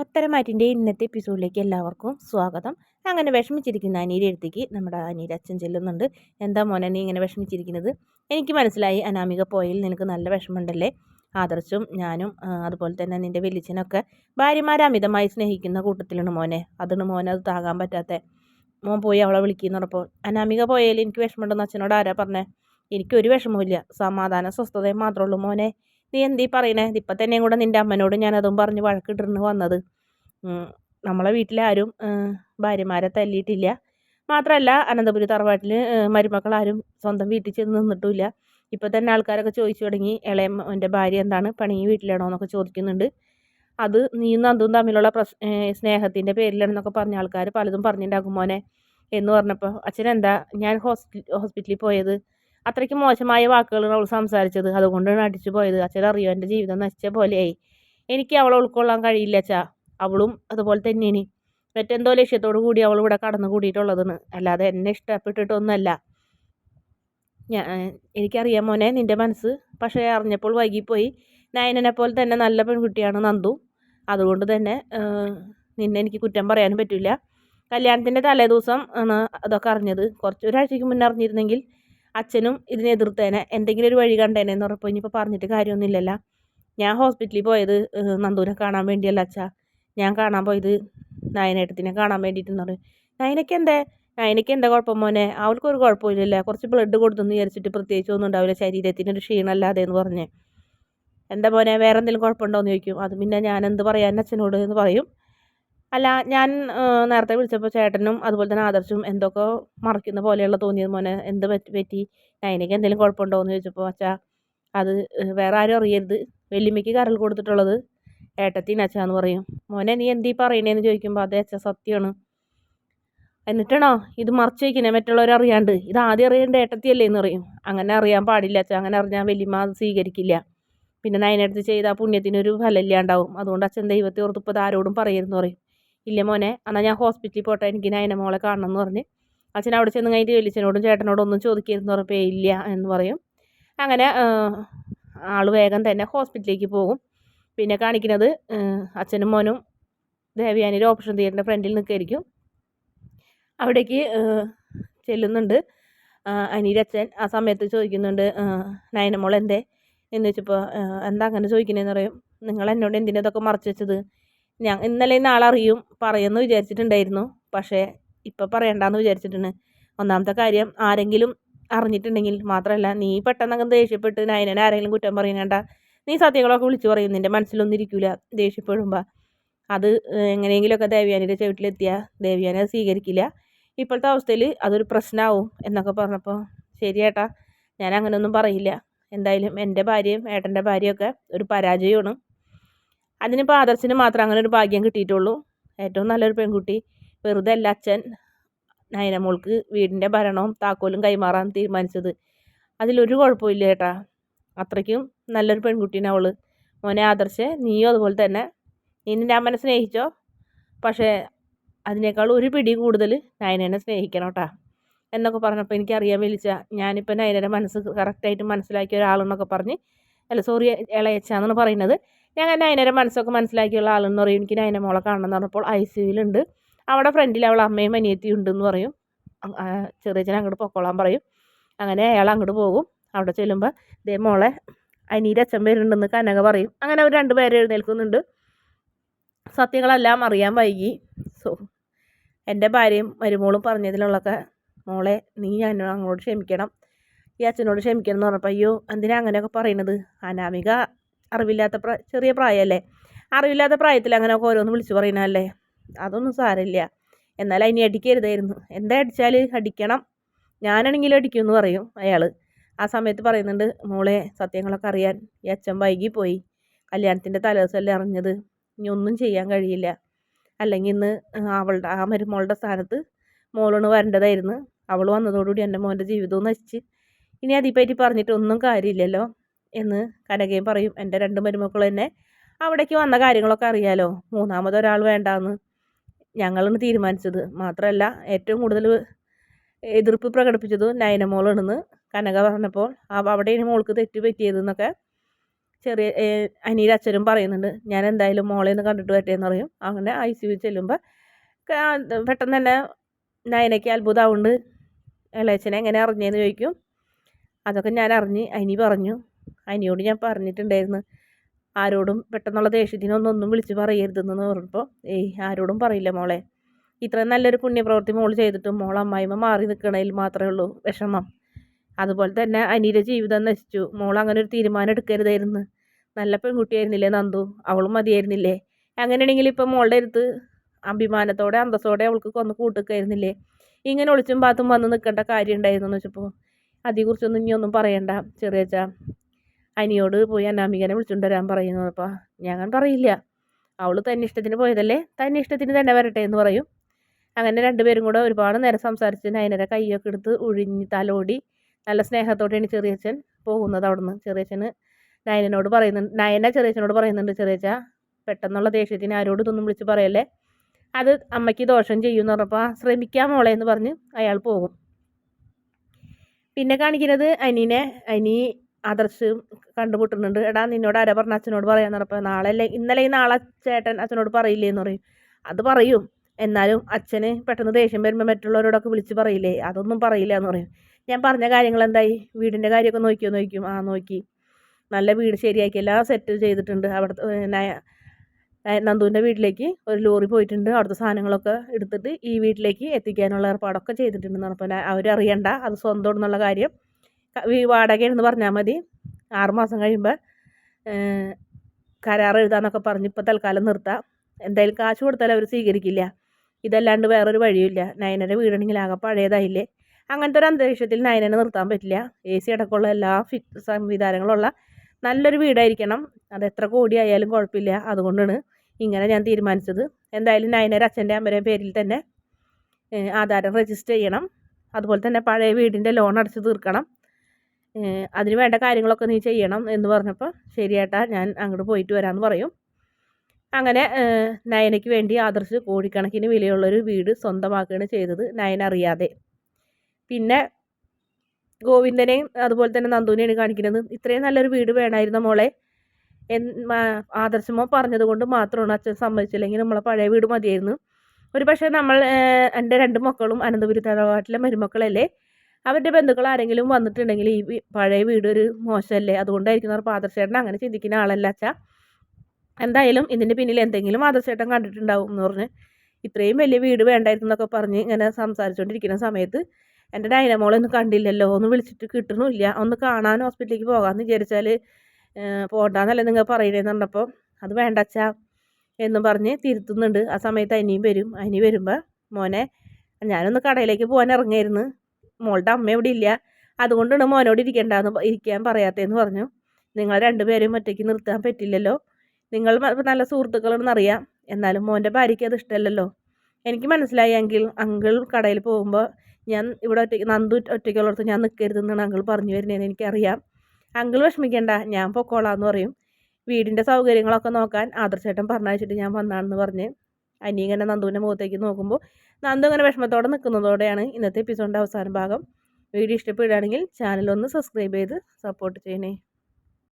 പത്തരമാറ്റിന്റെ ഇന്നത്തെ എപ്പിസോഡിലേക്ക് എല്ലാവർക്കും സ്വാഗതം. അങ്ങനെ വിഷമിച്ചിരിക്കുന്ന അനീരെ അടുത്തേക്ക് നമ്മുടെ അനീര അച്ഛൻ ചെല്ലുന്നുണ്ട്. എന്താ മോനെ നീ ഇങ്ങനെ വിഷമിച്ചിരിക്കുന്നത്? എനിക്ക് മനസ്സിലായി അനാമിക പോയിൽ നിനക്ക് നല്ല വിഷമമുണ്ടല്ലേ? ആദർശും ഞാനും അതുപോലെ തന്നെ നിന്റെ വലിച്ചനൊക്കെ ഭാര്യമാരെ അമിതമായി സ്നേഹിക്കുന്ന കൂട്ടത്തിലാണ് മോനെ. അതാണ് മോനെ അത് താകാൻ പറ്റാത്ത. മോൻ പോയി അവളെ വിളിക്കുന്ന ഉറപ്പോൾ അനാമിക പോയാൽ എനിക്ക് വിഷമമുണ്ടെന്ന് അച്ഛനോട് ആരാ പറഞ്ഞേ? എനിക്കൊരു വിഷമമില്ല സമാധാന സ്വസ്ഥതയും മാത്രമേ ഉള്ളൂ മോനെ. നീ എന്തീ പറയണേ? ഇപ്പം തന്നെയും കൂടെ നിന്റെ അമ്മനോട് ഞാൻ അതും പറഞ്ഞ് വഴക്കിട്ടിരുന്ന് വന്നത്. നമ്മളെ വീട്ടിലാരും ഭാര്യമാരെ തല്ലിയിട്ടില്ല. മാത്രമല്ല അനന്തപുരി തറവാട്ടിൽ മരുമക്കളാരും സ്വന്തം വീട്ടിൽ ചെന്ന് നിന്നിട്ടുമില്ല. ഇപ്പം തന്നെ ആൾക്കാരൊക്കെ ചോദിച്ചു തുടങ്ങി ഇളയമ്മന്റെ ഭാര്യ എന്താണ്? പണി വീട്ടിലാണോ? എന്നൊക്കെ ചോദിക്കുന്നുണ്ട്. അത് നീയും നന്ദും തമ്മിലുള്ള പ്രശ് സ്നേഹത്തിന്റെ പേരിലാണെന്നൊക്കെ പറഞ്ഞ ആൾക്കാർ പലതും പറഞ്ഞിട്ടുണ്ടാകും മോനെ. എന്ന് പറഞ്ഞപ്പോൾ അച്ഛൻ എന്താ ഞാൻ ഹോസ്പിറ്റലിൽ പോയത്. അത്രയ്ക്ക് മോശമായ വാക്കുകളാണ് അവൾ സംസാരിച്ചത്. അതുകൊണ്ടാണ് അടിച്ചു പോയത്. അച്ഛൻ അറിയോ? എന്റെ ജീവിതം നശിച്ച പോലെയായി. എനിക്ക് അവളെ ഉൾക്കൊള്ളാൻ കഴിയില്ല അച്ഛാ. അവളും അതുപോലെ തന്നെയാണ്. മറ്റെന്തോ ലക്ഷ്യത്തോടു കൂടി അവൾ ഇവിടെ കടന്നു കൂടിയിട്ടുള്ളതെന്ന് അല്ലാതെ എന്നെ ഇഷ്ടപ്പെട്ടിട്ടൊന്നുമല്ല. ഞാൻ എനിക്കറിയാം മോനെ നിന്റെ മനസ്സ്. പക്ഷേ അറിഞ്ഞപ്പോൾ വൈകിപ്പോയി. നയനനെ പോലെ തന്നെ നല്ല പെൺകുട്ടിയാണ് നന്ദു. അതുകൊണ്ട് തന്നെ നിന്നെ എനിക്ക് കുറ്റം പറയാനും പറ്റില്ല. കല്യാണത്തിന്റെ തലേദിവസം ആണ് അതൊക്കെ അറിഞ്ഞത്. കുറച്ച് ഒരാഴ്ചയ്ക്ക് മുന്നേ അറിഞ്ഞിരുന്നെങ്കിൽ അച്ഛനും ഇതിനെ എതിർത്തേനെ. എന്തെങ്കിലും ഒരു വഴി കണ്ടേനെ എന്ന് പറഞ്ഞപ്പോൾ ഇനിയിപ്പോൾ പറഞ്ഞിട്ട് കാര്യമൊന്നുമില്ലല്ല. ഞാൻ ഹോസ്പിറ്റലിൽ പോയത് നന്ദൂനെ കാണാൻ വേണ്ടിയല്ല അച്ഛാ. ഞാൻ കാണാൻ പോയത് നയനേട്ടത്തിനെ കാണാൻ വേണ്ടിയിട്ടെന്ന് പറയും നയനയ്ക്ക് എന്തേ? നയനയ്ക്ക് എന്താ കുഴപ്പം മോനെ? അവൾക്കൊരു കുഴപ്പമില്ലല്ലേ. കുറച്ച് ബ്ലഡ് കൊടുത്തെന്ന് വിചാരിച്ചിട്ട് പ്രത്യേകിച്ച് ഒന്നും ഉണ്ടാവില്ല. ശരീരത്തിനൊരു ക്ഷീണമല്ലാതെ എന്ന് പറഞ്ഞേ. എന്താ മോനെ? വേറെ എന്തെങ്കിലും കുഴപ്പമുണ്ടോ എന്ന് ചോദിക്കും. അത് പിന്നെ ഞാൻ എന്ത് പറയാൻ അച്ഛനോട് എന്ന് പറയും. അല്ല ഞാൻ നേരത്തെ വിളിച്ചപ്പോൾ ചേട്ടനും അതുപോലെ തന്നെ ആദർശും എന്തൊക്കെ മറക്കുന്ന പോലെയുള്ള തോന്നിയത് മോനെ എന്ത് പറ്റി? നയനയ്ക്ക് എന്തെങ്കിലും കുഴപ്പമുണ്ടോ എന്ന് ചോദിച്ചപ്പോൾ അച്ഛാ അത് വേറെ ആരും അറിയരുത്. വെല്ലുമ്മയ്ക്ക് കരൽ കൊടുത്തിട്ടുള്ളത് ഏട്ടത്തിന് അച്ഛാന്ന് പറയും. മോനെ നീ എന്തീ പറയണേന്ന് ചോദിക്കുമ്പോൾ അതേ അച്ഛ സത്യമാണ് എന്നിട്ടാണോ? ഇത് മറച്ചു വയ്ക്കണേ മറ്റുള്ളവർ അറിയാണ്ട്. ഇത് ആദ്യം അറിയേണ്ട ഏട്ടത്തിയല്ലേ എന്ന് പറയും. അങ്ങനെ അറിയാൻ പാടില്ല അച്ഛാ. അങ്ങനെ അറിഞ്ഞാൽ വലിയമ്മ അത് സ്വീകരിക്കില്ല. പിന്നെ നയനടുത്ത് ചെയ്ത ആ പുണ്യത്തിനൊരു ഫലമില്ലാണ്ടാവും അതുകൊണ്ട് അച്ഛൻ ദൈവത്തെ ഓർത്തിപ്പോൾ ആരോടും പറയരുതെന്ന് പറയും. ഇല്ല മോനെ എന്നാൽ ഞാൻ ഹോസ്പിറ്റലിൽ പോട്ടെ എനിക്ക് നയന മോളെ കാണണം എന്ന് പറഞ്ഞ്. അച്ഛൻ അവിടെ ചെന്ന് കഴിഞ്ഞിട്ട് വലിച്ചനോടും ചേട്ടനോടും ഒന്നും ചോദിക്കരുതെന്ന് പറഞ്ഞപ്പോൾ ഇല്ല എന്ന് പറയും. അങ്ങനെ ആൾ വേഗം തന്നെ ഹോസ്പിറ്റലിലേക്ക് പോകും. പിന്നെ കാണിക്കുന്നത് അച്ഛനും മോനും ദേവയാനിയുടെ ഓപ്പറേഷൻ തിയേറ്ററിന്റെ ഫ്രണ്ടിൽ നിൽക്കായിരിക്കും. അവിടേക്ക് ചെല്ലുന്നുണ്ട്. അനിയുടെ അച്ഛൻ ആ സമയത്ത് ചോദിക്കുന്നുണ്ട് നയനമോൾ എന്തേ? എന്ന് വെച്ചപ്പോൾ എന്താ അങ്ങനെ ചോദിക്കണേന്ന് പറയും. നിങ്ങൾ എന്നോട് എന്തിനാ മറച്ചു വെച്ചത്? ഞാൻ ഇന്നലെ നാളെ അറിയും പറയുമെന്ന് വിചാരിച്ചിട്ടുണ്ടായിരുന്നു. പക്ഷേ ഇപ്പം പറയണ്ടെന്ന് വിചാരിച്ചിട്ടുണ്ട്. ഒന്നാമത്തെ കാര്യം ആരെങ്കിലും അറിഞ്ഞിട്ടുണ്ടെങ്കിൽ മാത്രമല്ല നീ പെട്ടെന്നങ്ങ് ദേഷ്യപ്പെട്ട് നയനനെ ആരെങ്കിലും കുറ്റം പറയുന്നേണ്ട. നീ സത്യങ്ങളൊക്കെ വിളിച്ചു പറയും. നിന്റെ മനസ്സിലൊന്നും ഇരിക്കില്ല ദേഷ്യപ്പെടുമ്പോൾ അത് എങ്ങനെയെങ്കിലുമൊക്കെ ദേവ്യാനിയുടെ ചവിട്ടിലെത്തിയാൽ ദേവ്യാനി അത് സ്വീകരിക്കില്ല. ഇപ്പോഴത്തെ അവസ്ഥയിൽ അതൊരു പ്രശ്നമാവും എന്നൊക്കെ പറഞ്ഞപ്പോൾ ശരി ഏട്ടാ ഞാൻ അങ്ങനെയൊന്നും പറയില്ല. എന്തായാലും എന്റെ ഭാര്യയും ഏട്ടന്റെ ഭാര്യയൊക്കെ ഒരു പരാജയമാണ്. അതിനിപ്പോൾ ആദർശിന് മാത്രം അങ്ങനെ ഒരു ഭാഗ്യം കിട്ടിയിട്ടുള്ളൂ. ഏറ്റവും നല്ലൊരു പെൺകുട്ടി. വെറുതെ അല്ല അച്ഛൻ. നയനമോൾക്ക് വീടിന്റെ ഭരണവും താക്കോലും കൈമാറാൻ തീരുമാനിച്ചത്. അതിലൊരു കുഴപ്പമില്ല ചേട്ടാ അത്രയ്ക്കും നല്ലൊരു പെൺകുട്ടീനെ അവൾ. മോനെ ആദർശ് നീയും അതുപോലെ തന്നെ. നീ നിന്റെ അമ്മനെ സ്നേഹിച്ചോ? പക്ഷേ അതിനേക്കാൾ ഒരു പിടി കൂടുതൽ നയനനെ സ്നേഹിക്കണം കേട്ടാ. എന്നൊക്കെ പറഞ്ഞപ്പോൾ എനിക്കറിയാൻ വിളിച്ച ഞാനിപ്പോൾ നയനയുടെ മനസ്സ് കറക്റ്റായിട്ട് മനസ്സിലാക്കിയ ഒരാളെന്നൊക്കെ പറഞ്ഞ് അല്ല സോറി ഇളയച്ചാന്നാണ് പറയുന്നത്. ഞാൻ നയനയുടെ മനസ്സൊക്കെ മനസ്സിലാക്കിയുള്ള ആളെന്ന് പറയും. എനിക്ക് നയന മോളെ കാണണം എന്ന് പറഞ്ഞപ്പോൾ ഐ സി സിയുലുണ്ട് അവിടെ ഫ്രണ്ടിൽ അവൾ അമ്മയും അനിയത്തിയും ഉണ്ടെന്ന് പറയും. ചെറിയച്ഛൻ അങ്ങോട്ട് പൊക്കോളാൻ പറയും. അങ്ങനെ അയാൾ അങ്ങോട്ട് പോകും. അവിടെ ചെല്ലുമ്പോൾ ദേ മോളെ അനീന്റെ അച്ഛൻ വരുന്നുണ്ടെന്ന് കനക പറയും. അങ്ങനെ അവർ രണ്ട് പേര് എഴുന്നേൽക്കുന്നുണ്ട്. സത്യങ്ങളെല്ലാം അറിയാൻ വൈകി. സോ എന്റെ ഭാര്യയും മരുമോളും പറഞ്ഞതിലുള്ളൊക്കെ മോളെ നീ ഞാൻ അങ്ങോട്ട് ക്ഷമിക്കണം. ഈ അച്ഛനോട് ക്ഷമിക്കണം എന്ന് പറഞ്ഞപ്പോൾ അയ്യോ എന്തിനാ അങ്ങനെയൊക്കെ പറയണത് അനാമിക അറിവില്ലാത്ത പ്ര ചെറിയ പ്രായമല്ലേ? അറിവില്ലാത്ത പ്രായത്തിൽ അങ്ങനെയൊക്കെ ഓരോന്ന് വിളിച്ചു പറയുന്നതല്ലേ അതൊന്നും സാരമില്ല. എന്നാൽ അതിനെ അടിക്കരുതായിരുന്നു. എന്താ അടിച്ചാൽ അടിക്കണം. ഞാനാണെങ്കിലും അടിക്കുമെന്ന് പറയും അയാൾ ആ സമയത്ത് പറയുന്നുണ്ട് മോളെ സത്യങ്ങളൊക്കെ അറിയാൻ ഈ അച്ഛൻ വൈകി പോയി കല്യാണത്തിന്റെ തലേദിവസമല്ലേ അറിഞ്ഞത്. ഇനി ഒന്നും ചെയ്യാൻ കഴിയില്ല. അല്ലെങ്കിൽ ഇന്ന് അവളുടെ ആ മരുമോളുടെ സ്ഥാനത്ത് മോളാണ് വരേണ്ടതായിരുന്നു. അവൾ വന്നതോടുകൂടി എന്റെ മോന്റെ ജീവിതവും നശിച്ച്. ഇനി അതിപ്പറ്റി പറഞ്ഞിട്ട് ഒന്നും കാര്യമില്ലല്ലോ. എന്ന് കനകയും പറയും. എന്റെ രണ്ട് മരുമക്കൾ തന്നെ അവിടേക്ക് വന്ന കാര്യങ്ങളൊക്കെ അറിയാലോ. മൂന്നാമതൊരാൾ വേണ്ടാന്ന്. ഞങ്ങളാണ് തീരുമാനിച്ചത്. മാത്രമല്ല ഏറ്റവും കൂടുതൽ എതിർപ്പ് പ്രകടിപ്പിച്ചത് നയനമോളാണെന്ന് കനക പറഞ്ഞപ്പോൾ അവിടെ മോൾക്ക് തെറ്റ് പറ്റിയതെന്നൊക്കെ ചെറിയ അനിയുടെ അച്ഛനും പറയുന്നുണ്ട്. ഞാൻ എന്തായാലും മോളെ ഒന്ന് കണ്ടിട്ട് വരട്ടെ എന്ന് പറയും. അങ്ങനെ ഐ സി യു ചെല്ലുമ്പോൾ പെട്ടെന്ന് തന്നെ നയനയ്ക്ക് അത്ഭുതമാവുണ്ട് ഇളയച്ചനെ എങ്ങനെ അറിഞ്ഞേന്ന് ചോദിക്കും? അതൊക്കെ ഞാൻ അറിഞ്ഞ് അനി പറഞ്ഞു. അനിയോട് ഞാൻ പറഞ്ഞിട്ടുണ്ടായിരുന്നു. ആരോടും പെട്ടെന്നുള്ള ദേഷ്യത്തിനൊന്നും ഒന്നും വിളിച്ച് പറയരുതെന്ന് പറഞ്ഞപ്പോൾ ഏയ് ആരോടും പറയില്ല മോളെ. ഇത്രയും നല്ലൊരു പുണ്യപ്രവൃത്തി മോൾ ചെയ്തിട്ടും മോൾ അമ്മായിമ്മ മാറി നിൽക്കണതിൽ മാത്രമേ ഉള്ളൂ വിഷമം. അതുപോലെ തന്നെ അനിയുടെ ജീവിതം നശിച്ചു. മോൾ അങ്ങനെ ഒരു തീരുമാനം എടുക്കരുതായിരുന്നു. നല്ല പെൺകുട്ടിയായിരുന്നില്ലേ നന്ദു? അവളും മതിയായിരുന്നില്ലേ? അങ്ങനെയാണെങ്കിൽ ഇപ്പം മോളുടെ അടുത്ത് അഭിമാനത്തോടെ അന്തസ്സോടെ അവൾക്ക് കൊന്ന് കൂട്ടുക്കായിരുന്നില്ലേ? ഇങ്ങനെ ഒളിച്ചും പാത്തും വന്ന് നിൽക്കേണ്ട കാര്യം ഉണ്ടായിരുന്നു എന്ന് വെച്ചപ്പോൾ അതേക്കുറിച്ചൊന്നും ഇനിയൊന്നും പറയണ്ട ചെറിയച്ച അനിയോട് പോയി അനാമികനെ വിളിച്ചുകൊണ്ട് വരാൻ പറയുന്നു. അപ്പോൾ ഞാൻ പറയില്ല. അവൾ തന്നെ ഇഷ്ടത്തിന് പോയതല്ലേ? തന്നെ ഇഷ്ടത്തിന് തന്നെ വരട്ടെ എന്ന് പറയും. അങ്ങനെ രണ്ടുപേരും കൂടെ ഒരുപാട് നേരം സംസാരിച്ച് നയനരെ കൈയൊക്കെ എടുത്ത് ഒഴിഞ്ഞ് തലോടി നല്ല സ്നേഹത്തോടെയാണ് ചെറിയച്ഛൻ പോകുന്നത് അവിടുന്ന്. ചെറിയച്ഛന് നയനോട് പറയുന്നുണ്ട് നയന ചെറിയച്ഛനോട് പറയുന്നുണ്ട് ചെറിയച്ച പെട്ടെന്നുള്ള ദേഷ്യത്തിന് ആരോട് ഇതൊന്നും വിളിച്ച് പറയല്ലേ? അത് അമ്മയ്ക്ക് ദോഷം ചെയ്യും എന്ന് പറഞ്ഞപ്പോൾ ശ്രമിക്കാം മോളെ എന്ന് പറഞ്ഞ് അയാൾ പോകും. പിന്നെ കാണിക്കുന്നത് അനീനെ അനി ആദർശ് കണ്ടുമുട്ടുന്നുണ്ട്. എടാ നിന്നോട് ആരാ പറഞ്ഞ? അച്ഛനോട് പറയാന്ന് പറഞ്ഞപ്പോൾ നാളെ അല്ലേ ഇന്നലെ നാളെ ചേട്ടൻ അച്ഛനോട് പറയില്ലേന്ന് പറയും. അത് പറയും. എന്നാലും അച്ഛന് പെട്ടെന്ന് ദേഷ്യം വരുമ്പോൾ മറ്റുള്ളവരോടൊക്കെ വിളിച്ച് പറയില്ലേ? അതൊന്നും പറയില്ല എന്ന് പറയും. ഞാൻ പറഞ്ഞ കാര്യങ്ങൾ എന്തായി? വീടിന്റെ കാര്യമൊക്കെ നോക്കിയോ? നോക്കും ആ നോക്കി. നല്ല വീട് ശരിയാക്കി. എല്ലാം സെറ്റ് ചെയ്തിട്ടുണ്ട്. അവിടുത്തെ നന്ദുവിന്റെ വീട്ടിലേക്ക് ഒരു ലോറി പോയിട്ടുണ്ട്. അവിടുത്തെ സാധനങ്ങളൊക്കെ എടുത്തിട്ട് ഈ വീട്ടിലേക്ക് എത്തിക്കാനുള്ള ഏർപ്പാടൊക്കെ ചെയ്തിട്ടുണ്ടെന്നാണ്. അപ്പോൾ അവരറിയണ്ട. അത് സ്വന്തം എന്നുള്ള കാര്യം. വാടക എന്ന് പറഞ്ഞാൽ മതി. ആറുമാസം കഴിയുമ്പോൾ കരാർ എഴുതാന്നൊക്കെ പറഞ്ഞ് ഇപ്പോൾ തൽക്കാലം നിർത്താം. എന്തായാലും കാശ് കൊടുത്താൽ അവർ സ്വീകരിക്കില്ല. ഇതല്ലാണ്ട് വേറൊരു വഴിയുമില്ല. നയനയുടെ വീടാണെങ്കിൽ ആകെ പഴയതായില്ലേ? അങ്ങനത്തെ ഒരു അന്തരീക്ഷത്തിൽ നയനനെ നിർത്താൻ പറ്റില്ല. എ സി അടക്കമുള്ള എല്ലാ ഫിറ്റ് സംവിധാനങ്ങളുള്ള നല്ലൊരു വീടായിരിക്കണം. അത് എത്ര കോടിയായാലും കുഴപ്പമില്ല. അതുകൊണ്ടാണ് ഇങ്ങനെ ഞാൻ തീരുമാനിച്ചത്. എന്തായാലും നയനര അച്ഛന്റെ അമ്മയുടെ പേരിൽ തന്നെ ആധാരം രജിസ്റ്റർ ചെയ്യണം. അതുപോലെ തന്നെ പഴയ വീടിന്റെ ലോൺ അടച്ച് തീർക്കണം. അതിന് വേണ്ട കാര്യങ്ങളൊക്കെ നീ ചെയ്യണം എന്ന് പറഞ്ഞപ്പോൾ ശരിയേട്ടാ ഞാൻ അങ്ങോട്ട് പോയിട്ട് വരാമെന്ന് പറയും. അങ്ങനെ നയനയ്ക്ക് വേണ്ടി ആദർശ് കോടിക്കണക്കിന് വിലയുള്ളൊരു വീട് സ്വന്തമാക്കുകയാണ് ചെയ്തത് നയൻ അറിയാതെ. പിന്നെ ഗോവിന്ദനെയും അതുപോലെ തന്നെ നന്ദുവിനെയാണ് കാണിക്കുന്നത്. ഇത്രയും നല്ലൊരു വീട് വേണമായിരുന്നു മോളെ ആദർശമോ പറഞ്ഞത് കൊണ്ട് മാത്രമാണ് അച്ഛൻ സമ്മതിച്ചില്ലെങ്കിൽ നമ്മളെ പഴയ വീട് മതിയായിരുന്നു. ഒരു പക്ഷേ നമ്മൾ എന്റെ രണ്ട് മക്കളും അനന്തപുരി തറവാട്ടിലെ മരുമക്കളല്ലേ? അവരുടെ ബന്ധുക്കൾ ആരെങ്കിലും വന്നിട്ടുണ്ടെങ്കിൽ ഈ പഴയ വീട് ഒരു മോശമല്ലേ? അതുകൊണ്ടായിരിക്കും അവർ പാദർശേട്ടൻ അങ്ങനെ ചിന്തിക്കുന്ന ആളല്ല അച്ഛാ. എന്തായാലും ഇതിന്റെ പിന്നിൽ എന്തെങ്കിലും ആദർശേട്ടൻ കണ്ടിട്ടുണ്ടാവും എന്ന് പറഞ്ഞ് ഇത്രയും വലിയ വീട് വേണ്ടായിരുന്നു എന്നൊക്കെ പറഞ്ഞ് ഇങ്ങനെ സംസാരിച്ചുകൊണ്ടിരിക്കുന്ന സമയത്ത് എന്റെ ഡൈനമോളൊന്നും കണ്ടില്ലല്ലോ ഒന്ന് വിളിച്ചിട്ട് കിട്ടണമില്ല ഒന്ന് കാണാൻ ഹോസ്പിറ്റലിലേക്ക് പോകാമെന്ന് വിചാരിച്ചാൽ പോകണ്ടെന്നല്ലേ നിങ്ങൾ പറയണേന്ന് പറഞ്ഞപ്പോൾ അത് വേണ്ട അച്ഛാ എന്ന് പറഞ്ഞ് തിരുത്തുന്നുണ്ട്. ആ സമയത്ത് അനിയും വരും. അനി വരുമ്പോൾ മോനെ ഞാനൊന്ന് കടയിലേക്ക് പോകാൻ ഇറങ്ങിയായിരുന്നു. മോളുടെ അമ്മ ഇവിടെ ഇല്ല. അതുകൊണ്ടാണ് മോനോട് ഇരിക്കേണ്ടെന്ന് ഇരിക്കാൻ പറയാത്തതെന്ന് പറഞ്ഞു. നിങ്ങൾ രണ്ടുപേരെയും ഒറ്റയ്ക്ക് നിർത്താൻ പറ്റില്ലല്ലോ. നിങ്ങൾ നല്ല സുഹൃത്തുക്കളാണെന്ന് അറിയാം. എന്നാലും മോന്റെ ഭാര്യയ്ക്ക് അത് ഇഷ്ടമല്ലല്ലോ. എനിക്ക് മനസ്സിലായി അങ്കിൾ അങ്കിൾ കടയിൽ പോകുമ്പോൾ ഞാൻ ഇവിടെ ഒറ്റയ്ക്ക് നന്ദു ഒറ്റയ്ക്കുള്ളിടത്ത് ഞാൻ നിൽക്കരുതെന്നാണ് അങ്കിൾ പറഞ്ഞു വരുന്നതെന്ന് എനിക്കറിയാം. അങ്കിൾ വിഷമിക്കേണ്ട ഞാൻ പൊക്കോളാന്ന് പറയും. വീടിന്റെ സൗകര്യങ്ങളൊക്കെ നോക്കാൻ ആദർശേട്ടൻ പറഞ്ഞയച്ചിട്ട് ഞാൻ വന്നാണെന്ന് പറഞ്ഞ്. അനി ഇങ്ങനെ നന്ദുവിന്റെ മുഖത്തേക്ക് നോക്കുമ്പോൾ നന്ദു അങ്ങനെ വിഷമത്തോടെ നിൽക്കുന്നതോടെയാണ് ഇന്നത്തെ എപ്പിസോഡിന്റെ അവസാന ഭാഗം. വീഡിയോ ഇഷ്ടപ്പെടുകയാണെങ്കിൽ ചാനൽ ഒന്ന് സബ്സ്ക്രൈബ് ചെയ്ത് സപ്പോർട്ട് ചെയ്യണേ.